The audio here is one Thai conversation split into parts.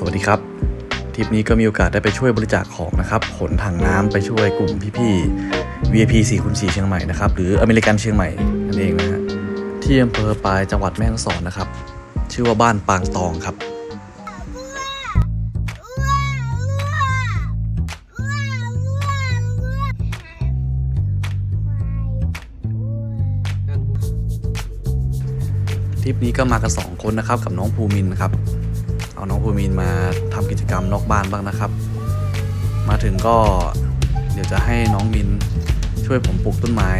สวัสดีครับทริปนี้ก็มีโอกาสได้ไปช่วยบริจาคของนะครับขนถังน้ำไปช่วยกลุ่มพี่ๆ VIP 4คูณ4เชียงใหม่นะครับหรืออเมริกันเชียงใหม่นั่นเองนะฮะที่อำเภอปายจังหวัดแม่ฮ่องสอนนะครับ ชื่อว่าบ้านปางตองครับทริปนี้ก็มากันสองคนนะครับกับน้องภูมินครับ เอาน้องภูมินมาทำกิจกรรมนอกบ้านบ้างนะครับ มาถึงก็เดี๋ยวจะให้น้องมินช่วยผมปลูกต้นไม้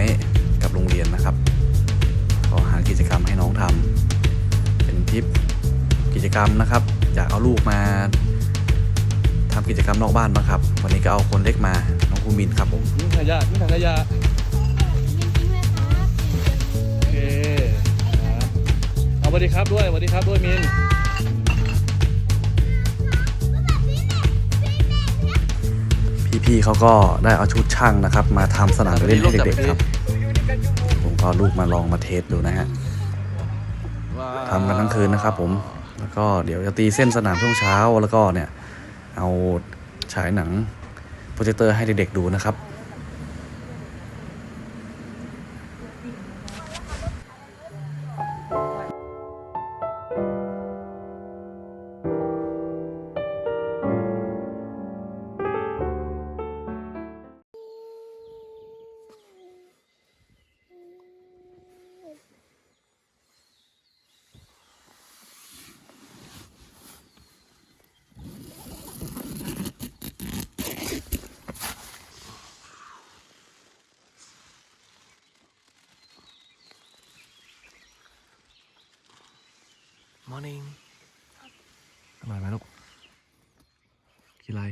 กับโรงเรียนนะครับขอหากิจกรรมให้น้องทำเป็นทริปกิจกรรมนะครับอยากเอาลูกมาทำกิจกรรมนอกบ้านบ้างครับ วันนี้ก็เอาคนเล็กมาน้องภูมินครับผมนี่ถังขยะนี่ถังขยะโอเคครับเอาสวัสดีครับด้วยสวัสดีครับด้วยมิน พี่ๆเขาก็ได้เอาชุดช่างนะครับ มาทำสนามไปเล่นให้เด็กๆครับ ผมก็เอาลูกมาลองมาเทสดูนะฮะทำกันทั้งคืนนะครับผมแล้วก็เดี๋ยวจะตีเส้นสนามช่วงเช้าแล้วก็เนี่ย เอาฉายหนังโปรเจคเตอร์ให้เด็กๆดูนะครับ มอร์นิ่งอร่อยไหมลูก กินอะไร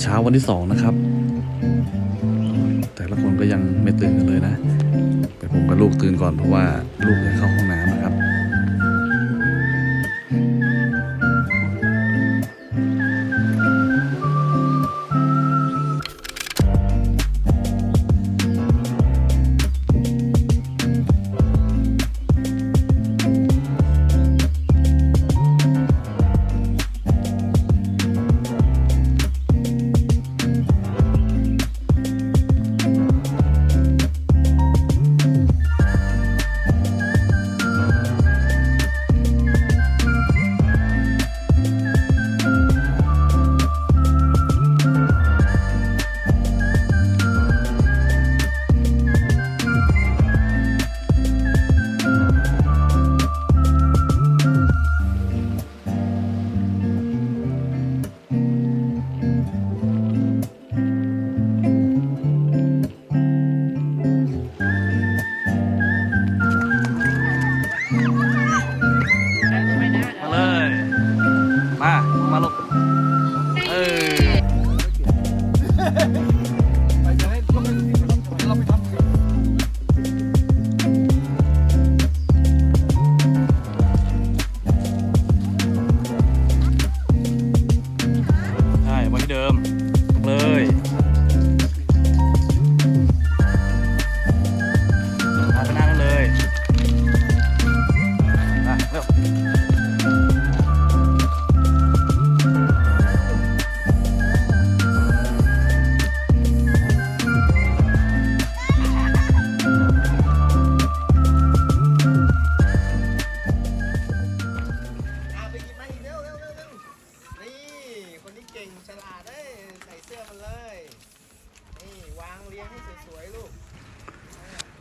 เช้าวันที่สองนะครับ แต่ละคนก็ยังไม่ตื่นกันเลยนะ แต่ผมกับลูกตื่นก่อนเพราะว่าลูกจะเข้าห้องน้ำนะครับ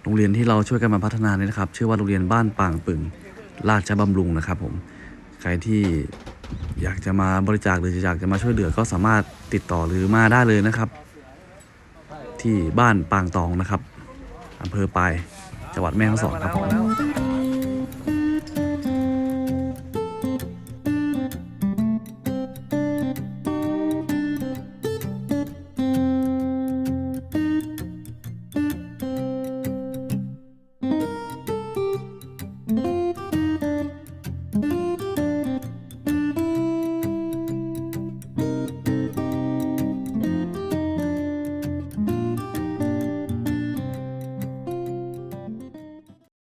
โรงเรียนที่เราช่วยกันมาพัฒนาเนี่ยนะครับชื่อว่าโรงเรียนบ้านปางปึงราชบำรุงนะครับผมใครที่อยากจะมาบริจาคหรืออยากจะมาช่วยเหลือก็สามารถติดต่อหรือมาได้เลยนะครับ ที่บ้านปางตองนะครับอำเภอปายจังหวัดแม่ฮ่องสอนครับผม